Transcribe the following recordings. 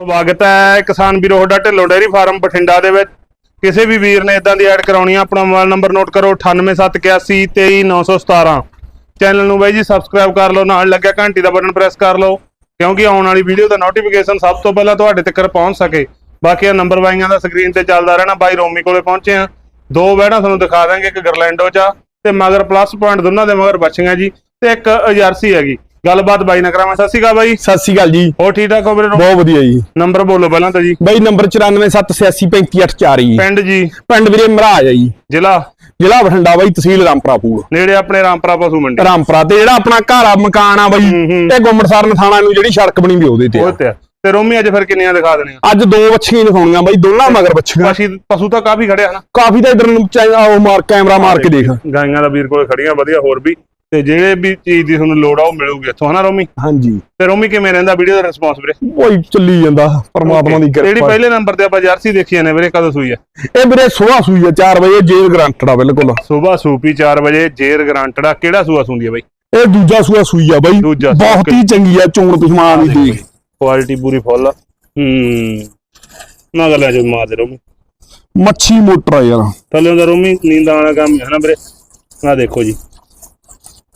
ਸਵਾਗਤ ਹੈ ਕਿਸਾਨ ਵੀਰੋ, ਤੁਹਾਡਾ ਢਿੱਲੋਂ ਡੇਅਰੀ ਫਾਰਮ ਬਠਿੰਡਾ ਦੇ ਵਿੱਚ। ਕਿਸੇ ਵੀ ਵੀਰ ਨੇ ਇਦਾਂ ਦੀ ਐਡ ਕਰਾਉਣੀ ਆ, ਆਪਣਾ ਮੋਬਾਈਲ ਨੰਬਰ ਨੋਟ ਕਰੋ 9871823917 ਚੈਨਲ ਨੂੰ ਬਾਈ ਜੀ ਸਬਸਕ੍ਰਾਈਬ ਕਰ ਲਓ, ਨਾਲ ਲੱਗਿਆ ਘੰਟੀ ਦਾ ਬਟਨ ਪ੍ਰੈਸ ਕਰ ਲਓ, ਕਿਉਂਕਿ ਆਉਣ ਵਾਲੀ ਵੀਡੀਓ ਦਾ ਨੋਟੀਫਿਕੇਸ਼ਨ ਸਭ ਤੋਂ ਪਹਿਲਾਂ ਤੁਹਾਡੇ ਤੱਕ ਪਹੁੰਚ ਸਕੇ। ਬਾਕੀ ਆ ਨੰਬਰ ਬਾਈਆਂ ਦਾ ਸਕਰੀਨ ਤੇ ਚੱਲਦਾ ਰਹਿਣਾ, ਬਾਈ ਰੋਮੀ ਕੋਲੇ ਪਹੁੰਚੇ ਆ। ਦੋ ਵਹਿਣਾ ਤੁਹਾਨੂੰ ਦਿਖਾ ਦਾਂਗੇ, ਇੱਕ ਗਰਲੈਂਡੋ ਚ ਆ, ਤੇ ਮਗਰ ਪਲੱਸ ਪੁਆਇੰਟ ਦੋਨਾਂ ਦੇ ਮਗਰ ਬੱਚੀਆਂ ਜੀ, ਤੇ ਇੱਕ ਜਰਸੀ ਹੈਗੀ। ਗੱਲਬਾਤ ਬਾਈ ਨਾਲ ਕਰਾਵਾਂ। ਸਤਿ ਸ਼੍ਰੀ ਅਕਾਲ ਬਾਈ। ਸਤਿ ਸ਼੍ਰੀ ਅਕਾਲ ਜੀ। ਹੋਰ ਠੀਕ ਠਾਕ ਹੋ ਵੀਰੇ ਬਹੁਤ ਵਧੀਆ ਜੀ। ਨੰਬਰ ਬੋਲੋ ਪਹਿਲਾਂ ਤਾਂ ਜੀ। ਬਾਈ ਨੰਬਰ 9478835884 ਜੀ। ਪਿੰਡ ਜੀ। ਪਿੰਡ ਵੀਰੇ ਮਹਾਰਾਜ ਆ ਜੀ। ਜ਼ਿਲ੍ਹਾ? ਜ਼ਿਲ੍ਹਾ ਬਠਿੰਡਾ ਬਾਈ ਤਹਿਸੀਲ ਰਾਮਪੁਰਾ ਪੂਰ ਨੇੜੇ ਆਪਣੇ ਰਾਮਪੁਰਾ ਪਸ਼ੂ ਮੰਡੀ। ਰਾਮਪੁਰਾ ਤੇ ਜਿਹੜਾ ਆਪਣਾ ਘਰ ਆ ਮਕਾਨ ਆ ਬਾਈ। ਇਹ ਗੁੰਮੜਸਰ ਨਥਾਣਾ ਨੂੰ ਜਿਹੜੀ ਸੜਕ ਬਣੀ ਵੀ ਉਹਦੇ ਤੇ ਉਹ। ਤੇ। ਤੇ ਰੋਮੀ ਅੱਜ ਫਿਰ ਕਿੰਨੀਆਂ ਦਿਖਾ ਦੇਣੀਆਂ? ਅੱਜ ਦੋ ਵੱਛੀਆਂ ਦਿਖਾਉਣੀਆਂ ਬਾਈ ਦੋਨਾਂ ਮਗਰ ਵੱਛੀਆਂ। ਪਸ਼ੂ ਪਸ਼ੂ ਤਾਂ ਕਾਫੀ ਖੜੇ ਆ ਨਾ। ਕਾਫੀ ਤਾਂ ਇਧਰ ਨੂੰ ਚਾਹੇ ਉਹ ਮਾਰ ਕੈਮਰਾ ਮਾਰ ਕੇ ਦੇਖ। ਗਾਈਆਂ ਦਾ ਵੀਰ ਕੋਲੇ ਖੜੀਆਂ ਵਧੀਆ ਹੋਰ ਵੀ। ਤੇ ਜਿਹੜੇ ਵੀ ਚੀਜ਼ ਦੀ ਤੁਹਾਨੂੰ ਲੋੜ ਆ ਉਹ ਮਿਲੂਗੀ ਇੱਥੋਂ ਹਨਾ ਰੋਮੀ? ਹਾਂਜੀ। ਤੇ ਰੋਮੀ ਕਿਵੇਂ ਰਹਿੰਦਾ ਵੀਡੀਓ ਦਾ ਰਿਸਪੌਂਸ ਵੀਰੇ? ਉਹੀ ਚੱਲੀ ਜਾਂਦਾ ਪਰਮਾਤਮਾ ਦੀ ਜਿਹੜੀ ਕਿਰਪਾ ਪਹਿਲੇ ਨੰਬਰ ਤੇ ਆਪਾਂ ਜਰਸੀ ਦੇਖੀ ਨੇ ਵੀਰੇ ਕਦੋਂ ਸੂਈ ਆ? ਇਹ ਵੀਰੇ ਸੋਹਾ ਸੂਈ ਆ 4 ਵਜੇ ਜੇਲ ਗਰੰਟਡ ਆ ਬਿਲਕੁਲ। ਸਵੇਰ ਸੂਪੀ 4 ਵਜੇ ਜੇਰ ਗਰੰਟੜਾ ਕਿਹੜਾ ਸੂਆ ਸੁੰਦੀ ਆ ਬਾਈ? ਇਹ ਦੂਜਾ ਸੂਆ ਸੂਈ ਆ ਬਾਈ। ਬਹੁਤ ਹੀ ਚੰਗੀ ਆ ਚੋਣ ਪਛਮਾਨ ਦੀ ਦੇਖ। ਕੁਆਲਿਟੀ ਪੂਰੀ ਫੁੱਲ ਹੂੰ। ਮਗਰ ਲੈ ਜਾ ਮਾਰ ਦੇ ਰੋਮੀ। ਮੱਛੀ ਮੋਟਰ ਆ ਯਾਰ। ਥੱਲੇ ਦਾ ਰੋਮੀ ਨੀਂਦਾਂ ਵਾਲਾ ਕੰਮ ਹੈ ਨਾ ਵੀਰੇ? ਆ ਦੇਖੋ ਜੀ।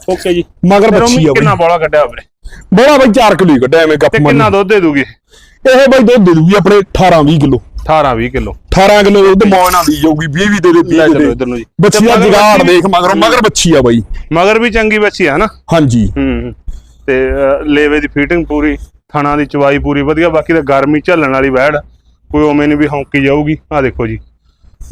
ਓਕੇ ਜੀ। ਮਗਰ ਬੱਚੀ ਆ ਕਿੰਨਾ ਬੋਲਾ ਕੱਢਿਆ ਵੀਰੇ ਬੜਾ ਬਾਈ 4 ਕਿਲੋ ਕੱਢਿਆ ਐਵੇਂ ਗੱਪ ਮਾਰੀ। ਕਿੰਨਾ ਦੁੱਧ ਦੇ ਦੂਗੀ? ਇਹ ਬਾਈ ਦੁੱਧ ਦੇ ਦੂਗੀ ਆਪਣੇ 18 20 ਕਿਲੋ। 18 20 ਕਿਲੋ। 18 ਕਿਲੋ ਦੁੱਧ ਮੌਨਾ ਦੀ ਜਾਊਗੀ 20 ਵੀ ਦੇ ਦੇ ਲੈ 30 ਚਲੋ ਦੇ ਇਧਰ ਨੂੰ ਜੀ। ਬੱਚੀ ਦਾ ਜਗਾੜ ਦੇਖ ਮਗਰ ਮਗਰ ਬੱਚੀ ਆ ਬਾਈ। ਮਗਰ ਵੀ ਚੰਗੀ ਬੱਚੀ ਹੈ ਨਾ ਹਾਂਜੀ। ਹੂੰ ਤੇ ਅਹ, ਲੇਵੇ ਦੀ ਫਿਟਿੰਗ ਪੂਰੀ ਥਣਾ ਦੀ ਚਵਾਈ ਪੂਰੀ ਵਧੀਆ ਬਾਕੀ ਤਾਂ ਗਰਮੀ ਝੱਲਣ ਵਾਲੀ ਵੈੜ ਕੋਈ ਉਵੇਂ ਨਹੀਂ ਵੀ ਹੌਂਕੀ ਜਾਊਗੀ। ਆ ਦੇਖੋ ਜੀ।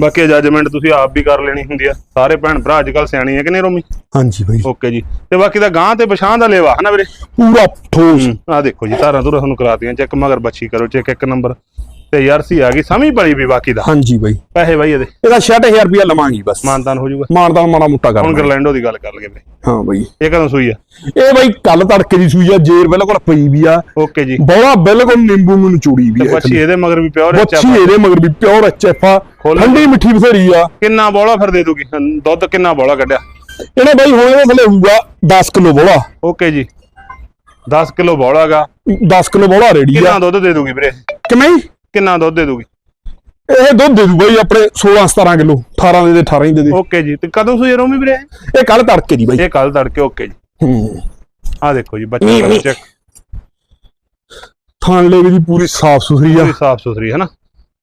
ਬਾਕੀ ਜੱਜਮੈਂਟ ਤੁਸੀਂ ਆਪ ਵੀ ਕਰ ਲੈਣੀ ਹੁੰਦੀ ਆ। ਸਾਰੇ ਭੈਣ ਭਰਾ ਅੱਜ ਕੱਲ ਸਿਆਣੀ ਆ ਕਿ ਨਹੀਂ ਰੋਮੀ? ਹਾਂਜੀ ਬਾਈ। ਓਕੇ ਜੀ। ਤੇ ਬਾਕੀ ਤਾਂ ਗਾਂ ਤੇ ਪਛਾਣ ਦਾ ਲੇਵਾ ਹਨਾ ਵੀਰੇ? ਪੂਰਾ ਠੋਸ। ਆ ਦੇਖੋ ਜੀ ਧਾਰਾਂ ਧੁਰਾਂ ਤੁਹਾਨੂੰ ਕਰਾਤੀਆਂ ਚੈੱਕ ਮਗਰ ਬੱਚੀ ਕਰੋ ਚੈੱਕ ਇੱਕ ਨੰਬਰ। ਤੇ ਯਾਰਸੀ ਆ ਗਈ ਸਮਝ ਪੜੀ ਵੀ ਬਾਕੀ ਦਾ। ਹਾਂਜੀ ਬਾਈ। ਪੈਸੇ ਬਾਈ ਇਹਦੇ। ਇਹਦਾ 60000 ਰੁਪਇਆ ਲਵਾਂਗੀ ਬਸ। ਮਾਨਤਾਨ ਹੋ ਜਾਊਗਾ। ਮਾਨਦਾਨ ਮਾੜਾ ਮੋਟਾ ਹੁਣ ਕਰ ਗਰਲੈਂਡੋ ਦੀ ਗੱਲ ਕਰ ਲਗੇ ਵੀਰੇ ਹਾਂ ਬਾਈ। ਇਹ ਕਦੋਂ ਸੂਈ ਆ? ਇਹ ਬਾਈ ਕੱਲ ਤੜਕੇ ਦੀ ਸੂਈ ਆ ਜੇਰ ਬਿਲਕੁਲ ਪਈ ਵੀ ਆ। ਓਕੇ ਜੀ। ਬੋਲਾ ਬਿਲਕੁਲ ਨਿੰਬੂ ਨੂੰ ਚੂੜੀ ਵੀ ਆ ਬੱਚੀ ਇਹਦੇ ਮਗਰ ਵੀ ਪਿਓਰ ਬੱਚੀ ਇਹਦੇ ਮਗਰ ਵੀ ਪਿਓਰ ਐਚਐਫ ਆ। ਠੰਡੀ ਮਿੱਠੀ ਬਥੇਰੀ ਆ। ਕਿੰਨਾ ਬੋਲਾ ਫਿਰ ਦੇ ਦੂਗੀ? ਦੁੱਧ ਕਿੰਨਾ ਬੋਲਾ ਕੱਢਿਆ? ਇਹਨੇ ਬਾਈ ਹੁਣ ਇਹਦੇ ਥੱਲੇ ਹੋਊਗਾ 10 ਕਿਲੋ ਬੋਲਾ। ਓਕੇ ਜੀ। 10 ਕਿਲੋ ਬੋਲਾਗਾ। 10 ਕਿਲੋ ਬੋਲਾ ਰੇੜੀ ਕਿੰਨਾ ਆ ਦੁੱਧ ਦੇ ਦੂਗੀ ਵੀਰੇ? ਕਿਵੇਂ? ਕਿੰਨਾ ਦੁੱਧ ਦੇ ਦੂਗੀ? ਇਹ ਦੁੱਧ ਦੇ ਦੂ ਬਾਈ ਆਪਣੇ 16 17 ਕਿਲੋ 18 ਦੇ ਦੇ 18 ਹੀ ਦੇ ਦੇ। ਓਕੇ ਜੀ ਤੇ ਕਦੋਂ ਸੂਈ ਰੋਮੀ ਵੀਰੇ ਇਹ ਕੱਲ ਤੜਕੇ ਦੀ ਬਾਈ। ਇਹ ਕੱਲ ਤੜਕੇ ਓਕੇ ਜੀ। ਹੂੰ। ਆ ਦੇਖੋ ਜੀ ਬੱਚੇ ਚੈੱਕ ਥਾਣ ਲੈ ਦੀ ਪੂਰੀ ਸਾਫ਼ ਸੁਥਰੀ ਆ। ਪੂਰੀ ਸਾਫ਼ ਸੁਥਰੀ ਹੈ ਨਾ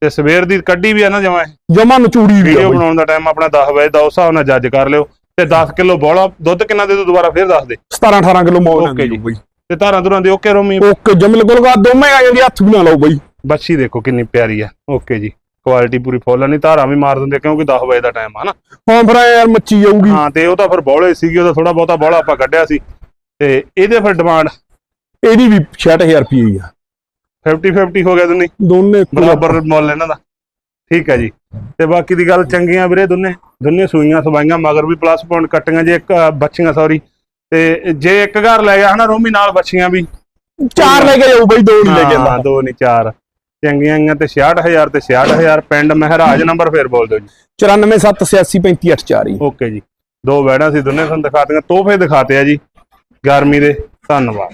ਤੇ ਸਵੇਰ ਦੀ ਕੱਢੀ ਵੀ ਆ ਨਾ ਜਮਾ ਜਮਾ ਨਚੂੜੀ ਵੀ ਆ ਵੀਡੀਓ ਬਣਾਉਣ ਦਾ ਟਾਈਮ ਆਪਣਾ 10 ਵਜੇ ਦਾ ਉਸ ਹਿਸਾਬ ਨਾਲ ਜੱਜ ਕਰ ਲਿਓ। ਤੇ 10 ਕਿਲੋ ਬੋਲਾ ਦੁੱਧ ਕਿੰਨਾ ਦੇ ਦੂ ਦੁਬਾਰਾ ਫੇਰ ਦੱਸ ਦੇ। 17 18 ਕਿਲੋ ਮੌਲ ਓਕੇ ਜੀ। ਬਾਈ। ਤੇ ਧਾਰਾਂ ਧੁਰਾਂ ਦੀ ਓਕੇ ਰੋਮੀ? ਓਕੇ ਜਮਲ ਕੋਲ ਗਾ ਦੋਵੇਂ ਆ ਜਾਂਦੀ ਹੱਥ ਵੀ ਨਾ ਲਾਓ ਬਾਈ। ਬੱਚੀ ਦੇਖੋ ਕਿੰਨੀ ਪਿਆਰੀ ਆ। ਓਕੇ ਜੀ। ਕੁਆਲਿਟੀ ਪੂਰੀ ਫੁੱਲ ਨਹੀਂ ਧਾਰਾਂ ਵੀ ਮਾਰ ਦਿੰਦੇ ਕਿਉਂਕਿ 10 ਵਜੇ ਦਾ ਟਾਈਮ ਆ ਨਾ। ਹਾਂ ਫਿਰ ਯਾਰ ਮੱਚੀ ਜਾਊਗੀ। ਹਾਂ ਤੇ ਉਹ ਤਾਂ ਫਿਰ ਬੌਲੇ ਸੀਗੀ ਉਹਦਾ ਥੋੜਾ ਬਹੁਤਾ ਬੌਲਾ ਆਪਾਂ ਕੱਢਿਆ ਸੀ। ਤੇ ਇਹਦੇ ਫਿਰ ਡਿਮਾਂਡ ਇਹਦੀ ਵੀ 66000 ਰੁਪਏ ਹੀ ਆ। 50 50 ਹੋ ਗਿਆ ਦੁਨੀ। ਦੋਨੇ ਬਰਾਬਰ ਮੁੱਲ ਇਹਨਾਂ ਦਾ। ਠੀਕ ਹੈ ਜੀ। ਤੇ ਬਾਕੀ ਦੀ ਗੱਲ ਚੰਗੀਆਂ ਵੀਰੇ ਦੋਨੇ। ਦੋਨੇ ਸੂਈਆਂ ਸਵਾਈਆਂ ਮਗਰ ਵੀ ਪਲੱਸ ਪੁਆਇੰਟ ਕੱਟੀਆਂ ਜੇ ਇੱਕ ਬੱਚੀਆਂ ਸੌਰੀ ਤੇ ਜੇ ਇੱਕ ਘਰ ਲੈ ਗਿਆ ਹਨਾ ਰੋਮੀ ਨਾਲ ਬੱਚੀਆਂ ਵੀ। ਚਾਰ ਲੈ ਕੇ ਜਾਊ ਬਾਈ ਦੋ ਨਹੀਂ ਲੈ ਕੇ ਹਾਂ ਦੋ ਨਹੀਂ ਚਾਰ। ਚੰਗੀਆਂ ਆਈਆਂ ਤੇ 66000 ਤੇ 66000 ਪਿੰਡ ਮਹਾਰਾਜ ਨੰਬਰ ਫੇਰ ਬੋਲ ਦਿਓ ਜੀ। 9478835884 ਓਕੇ ਜੀ। ਦੋ ਵੈੜਾਂ ਸੀ ਦੋਨੇ ਤੁਹਾਨੂੰ ਦਿਖਾਤੀਆਂ ਤੋਹਫੇ ਦਿਖਾਤੇ ਆ ਜੀ। ਗਰਮੀ ਦੇ ਧੰਨਵਾਦ।